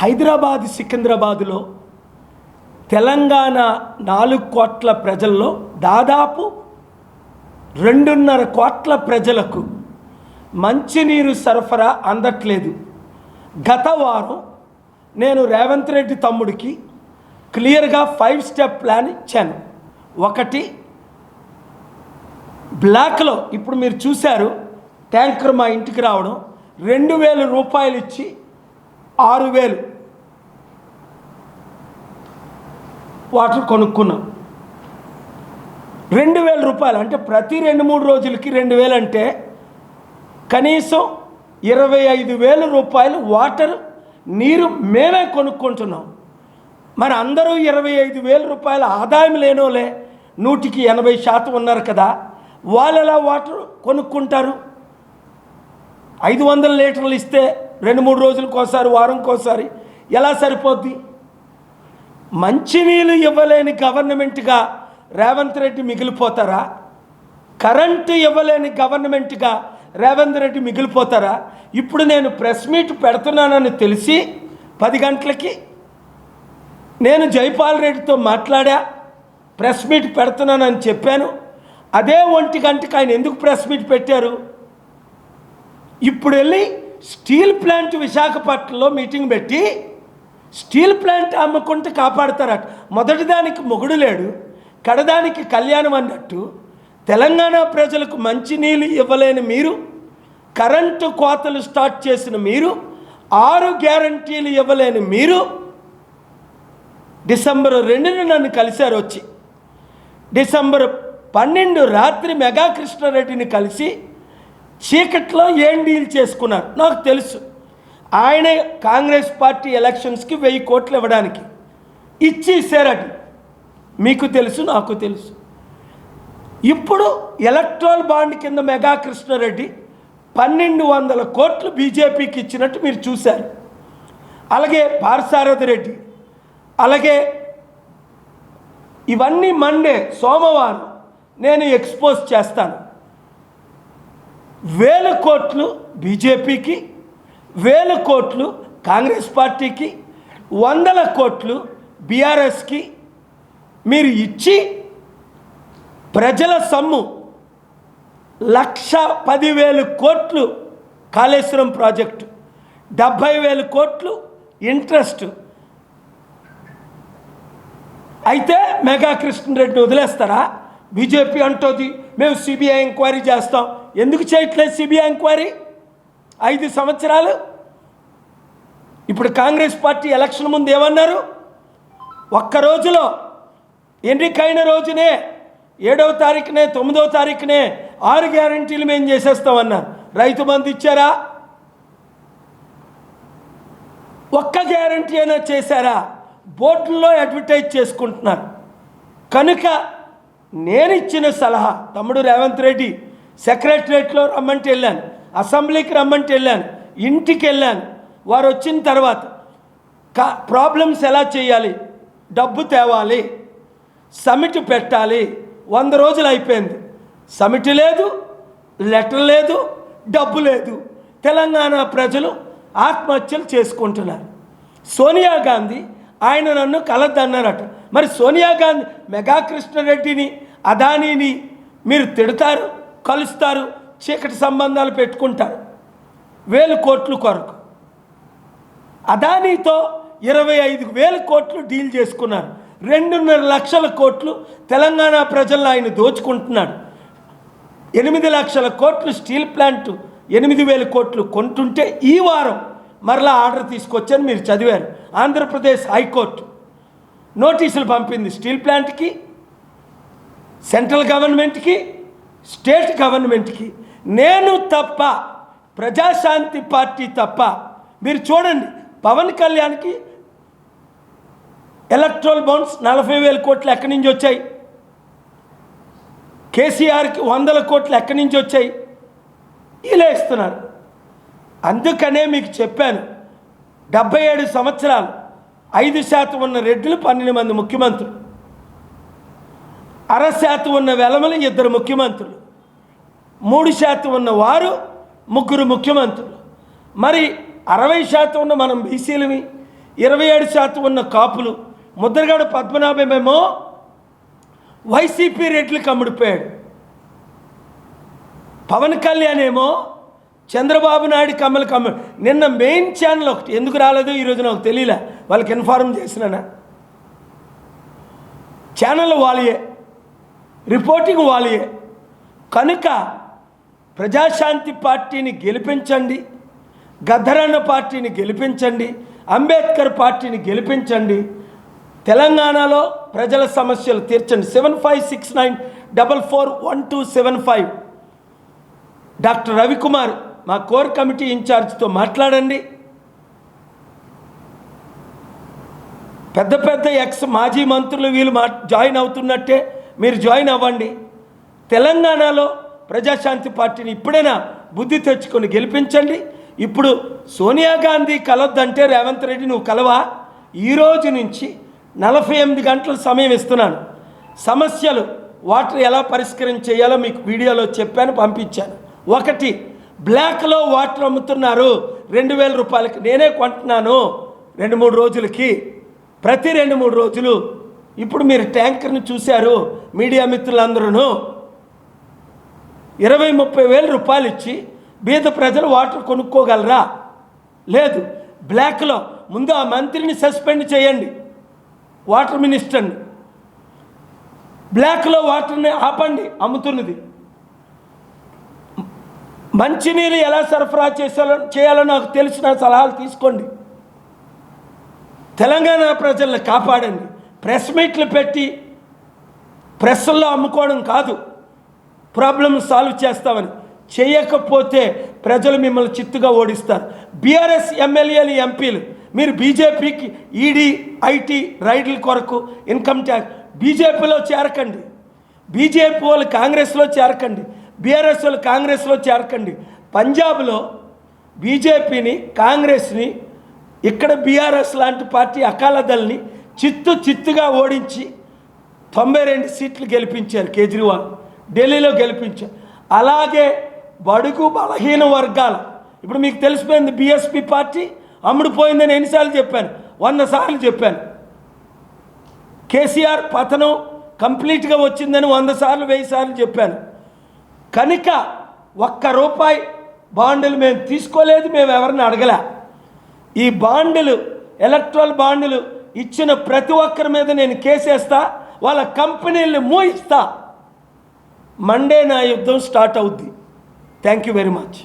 హైదరాబాద్ సికింద్రాబాదులో తెలంగాణ నాలుగు కోట్ల ప్రజల్లో దాదాపు రెండున్నర కోట్ల ప్రజలకు మంచినీరు సరఫరా అందట్లేదు. గత వారం నేను రేవంత్ రెడ్డి తమ్ముడికి క్లియర్గా ఫైవ్ స్టెప్ ప్లాన్ ఇచ్చాను. ఒకటి బ్లాక్లో ఇప్పుడు మీరు చూశారు ట్యాంకర్ మా ఇంటికి రావడం. రెండు వేల రూపాయలు ఇచ్చి ఆరు వేలు. వాటర్ కొనుక్కున్నాం. రెండు వేల రూపాయలు. అంటే ప్రతి రెండు మూడు రోజులకి రెండు వేలు అంటే కనీసం ఇరవై ఐదు వేల రూపాయలు వాటర్ నీరు మేమే కొనుక్కుంటున్నాం. మరి అందరూ ఇరవై ఐదు వేల రూపాయల ఆదాయం లేనోలే నూటికి ఎనభై శాతం ఉన్నారు కదా వాళ్ళు ఎలా వాటర్ కొనుక్కుంటారు? ఐదు వందల లీటర్లు ఇస్తే రెండు మూడు రోజులకోసారి వారంకోసారి ఎలా సరిపోద్ది? మంచినీళ్ళు ఇవ్వలేని గవర్నమెంట్గా రేవంత్ రెడ్డి మిగిలిపోతారా? కరెంటు ఇవ్వలేని గవర్నమెంట్గా రేవంత్ రెడ్డి మిగిలిపోతారా? ఇప్పుడు నేను ప్రెస్ మీట్ పెడుతున్నానని తెలిసి పది గంటలకి నేను జైపాల్ రెడ్డితో మాట్లాడా ప్రెస్ మీట్ పెడుతున్నానని చెప్పాను. అదే ఒంటి గంటకి ఆయన ఎందుకు ప్రెస్ మీట్ పెట్టారు? ఇప్పుడు వెళ్ళి స్టీల్ ప్లాంట్ విశాఖపట్నంలో మీటింగ్ పెట్టి స్టీల్ ప్లాంట్ అమ్ముకుంటే కాపాడతారట. మొదటి దానికి మొగుడు లేడు కడదానికి కళ్యాణం అన్నట్టు. తెలంగాణ ప్రజలకు మంచినీళ్ళు ఇవ్వలేని మీరు కరెంటు కోతలు స్టార్ట్ చేసిన మీరు ఆరు గ్యారంటీలు ఇవ్వలేని మీరు డిసెంబర్ రెండున నన్ను కలిశారు వచ్చి. డిసెంబర్ పన్నెండు రాత్రి మెగా కృష్ణారెడ్డిని కలిసి చీకట్లో ఏం డీల్ చేసుకున్నారు? నాకు తెలుసు. ఆయనే కాంగ్రెస్ పార్టీ ఎలక్షన్స్కి వెయ్యి కోట్లు ఇవ్వడానికి ఇచ్చేసారట మీకు తెలుసు నాకు తెలుసు. ఇప్పుడు ఎలక్ట్రాల్ బాండ్ కింద మెగా కృష్ణారెడ్డి పన్నెండు వందల కోట్లు బీజేపీకి ఇచ్చినట్టు మీరు చూశారు. అలాగే పార్సారథి రెడ్డి అలాగే ఇవన్నీ మండే సోమవారం నేను ఎక్స్పోజ్ చేస్తాను. వేల కోట్లు బీజేపీకి వేల కోట్లు కాంగ్రెస్ పార్టీకి వందల కోట్లు బీఆర్ఎస్కి. మీరు ఇచ్చి ప్రజల సొమ్ము లక్ష పదివేలు కోట్లు కాళేశ్వరం ప్రాజెక్టు డెబ్భై వేలు కోట్లు ఇంట్రెస్ట్. అయితే మెగా కృష్ణరెడ్డిని వదిలేస్తారా? బీజేపీ అంటోది మేము సిబిఐ ఎంక్వైరీ చేస్తాం ఎందుకు చేయట్లేదు సిబిఐ ఎంక్వైరీ? ఐదు సంవత్సరాలు? ఇప్పుడు కాంగ్రెస్ పార్టీ ఎలక్షన్ ముందు ఏమన్నారు? ఒక్క రోజులో ఎన్నికైన రోజునే ఏడవ తారీఖునే తొమ్మిదవ తారీఖునే ఆరు గ్యారంటీలు మేము చేసేస్తామన్నారు. రైతు బంధు ఇచ్చారా? ఒక్క గ్యారంటీ అయినా చేశారా? బోర్డుల్లో అడ్వర్టైజ్ చేసుకుంటున్నారు. కనుక నేను ఇచ్చిన సలహా తమ్ముడు రేవంత్ రెడ్డి సెక్రటరేట్లో రమ్మంటే వెళ్ళాను అసెంబ్లీకి రమ్మంటే వెళ్ళాను ఇంటికి వెళ్ళాను. వారు వచ్చిన తర్వాత కా ప్రాబ్లమ్స్ ఎలా చేయాలి? డబ్బు తేవాలి సమిట్ పెట్టాలి వంద రోజులు అయిపోయింది. సమిట్ లేదు లెటర్ లేదు డబ్బు లేదు. తెలంగాణ ప్రజలు ఆత్మహత్యలు చేసుకుంటున్నారు. సోనియా గాంధీ ఆయన నన్ను కలద్దన్నారట. మరి సోనియా గాంధీ మెగా కృష్ణారెడ్డిని అదానీని మీరు తిడతారు? కలుస్తారు చీకటి సంబంధాలు పెట్టుకుంటారు. వేలు కోట్లు కొరకు. అదానీతో ఇరవై ఐదు వేల కోట్లు డీల్ చేసుకున్నారు. రెండున్నర లక్షల కోట్లు తెలంగాణ ప్రజలను ఆయన దోచుకుంటున్నాడు. ఎనిమిది లక్షల కోట్లు స్టీల్ ప్లాంట్ ఎనిమిది వేల కోట్లు కొంటుంటే ఈ వారం మరలా ఆర్డర్ తీసుకొచ్చని మీరు చదివారు. ఆంధ్రప్రదేశ్ హైకోర్టు నోటీసులు పంపింది స్టీల్ ప్లాంట్కి సెంట్రల్ గవర్నమెంట్కి స్టేట్ గవర్నమెంట్కి. నేను తప్ప ప్రజాశాంతి పార్టీ తప్ప మీరు చూడండి పవన్ కళ్యాణ్కి ఎలక్ట్రల్ బాండ్స్ నలభై వేల కోట్లు ఎక్కడి నుంచి వచ్చాయి? కేసీఆర్కి వందల కోట్లు ఎక్కడి నుంచి వచ్చాయి? ఇలా ఇస్తున్నారు అందుకనే మీకు చెప్పాను డెబ్బై ఏడు సంవత్సరాలు ఐదు శాతం ఉన్న రెడ్డిలు పన్నెండు మంది ముఖ్యమంత్రులు. అర శాతం ఉన్న వెలమలు ఇద్దరు ముఖ్యమంత్రులు. మూడు శాతం ఉన్న వారు ముగ్గురు ముఖ్యమంత్రులు. మరి అరవై శాతం ఉన్న మనం బీసీలవి ఇరవై ఏడు శాతం ఉన్న కాపులు. ముద్రగడ పద్మనాభమేమో వైసీపీ రెడ్లకు కమ్ముడిపోయాడు. పవన్ కళ్యాణ్ ఏమో చంద్రబాబు నాయుడు కమ్మలు కమ్మ నిన్న మెయిన్ ఛానల్ ఒకటి ఎందుకు రాలేదు ఈరోజు నాకు తెలియలే వాళ్ళకి ఇన్ఫార్మ్ చేసినానా. ఛానల్ వాళ్ళయే. రిపోర్టింగ్ వాళ్ళే కనుక ప్రజాశాంతి పార్టీని గెలిపించండి. గద్దరన్న పార్టీని గెలిపించండి. అంబేద్కర్ పార్టీని గెలిపించండి. తెలంగాణలో ప్రజల సమస్యలు తీర్చండి. Seven five six nine double four one two seven five. Doctor Ravikumar మా కోర్ కమిటీ ఇన్ఛార్జ్తో మాట్లాడండి. పెద్ద పెద్ద ఎక్స్ మాజీ మంత్రులు వీళ్ళు మా జాయిన్ అవుతున్నట్టే మీరు జాయిన్ అవ్వండి. తెలంగాణలో ప్రజాశాంతి పార్టీని ఇప్పుడైనా బుద్ధి తెచ్చుకొని గెలిపించండి. ఇప్పుడు సోనియా గాంధీ కలొద్దంటే రేవంత్ రెడ్డి నువ్వు కలవా? ఈ రోజు నుంచి నలభై ఎనిమిది గంటల సమయం ఇస్తున్నాను. సమస్యలు వాటర్ ఎలా పరిష్కరణ చేయాలో మీకు వీడియోలో చెప్పాను పంపించాను. ఒకటి బ్లాక్లో వాటర్ అమ్ముతున్నారు. రెండు వేల రూపాయలకి నేనే కొంటున్నాను. రెండు మూడు రోజులకి. ప్రతి రెండు మూడు రోజులు ఇప్పుడు మీరు ట్యాంకర్ని చూశారు మీడియా మిత్రులందరూ ఇరవై ముప్పై వేల రూపాయలు ఇచ్చి బీద ప్రజలు వాటర్ కొనుక్కోగలరా? లేదు. బ్లాక్లో ముందు ఆ మంత్రిని సస్పెండ్ చేయండి వాటర్ మినిస్టర్ని. బ్లాక్లో వాటర్ని ఆపండి అమ్ముతున్నది. మంచినీళ్ళు ఎలా సరఫరా చేసాలో చేయాలో నాకు తెలిసిన సలహాలు తీసుకోండి. తెలంగాణ ప్రజల్ని కాపాడండి. ప్రెస్ మీట్లు పెట్టి ప్రెస్ల్లో అమ్ముకోవడం కాదు. ప్రాబ్లమ్ సాల్వ్ చేస్తామని. చేయకపోతే ప్రజలు మిమ్మల్ని చిత్తుగా ఓడిస్తారు. బీఆర్ఎస్ ఎమ్మెల్యేలు ఎంపీలు మీరు బీజేపీకి ఈడీ ఐటీ రైడ్ల కొరకు ఇన్కమ్ ట్యాక్స్ బీజేపీలో చేరకండి. బీజేపీ వాళ్ళు కాంగ్రెస్లో చేరకండి. బీఆర్ఎస్ వాళ్ళు కాంగ్రెస్లో చేరకండి. పంజాబ్లో బీజేపీని కాంగ్రెస్ని ఇక్కడ బీఆర్ఎస్ లాంటి పార్టీ అకాలదల్ని చిత్తు చిత్తుగా ఓడించి తొంభై రెండు సీట్లు గెలిపించారు కేజ్రీవాల్. ఢిల్లీలో గెలిపించారు. అలాగే బడుగు బలహీన వర్గాలు ఇప్పుడు మీకు తెలిసిపోయింది బీఎస్పీ పార్టీ అమ్ముడుపోయిందని ఎన్నిసార్లు చెప్పాను వంద సార్లు చెప్పాను. కేసీఆర్ పతనం కంప్లీట్గా వచ్చిందని వంద సార్లు వెయ్యి సార్లు చెప్పాను. కనుక ఒక్క రూపాయి బాండులు మేము తీసుకోలేదు మేము ఎవరిని అడగలే. ఈ బాండులు ఎలక్ట్రల్ బాండులు ఇచ్చిన ప్రతి ఒక్కరి మీద నేను కేసేస్తా వాళ్ళ కంపెనీల్ని మూయిస్తా. మండే నా యుద్ధం స్టార్ట్ అవుద్ది. Thank you very much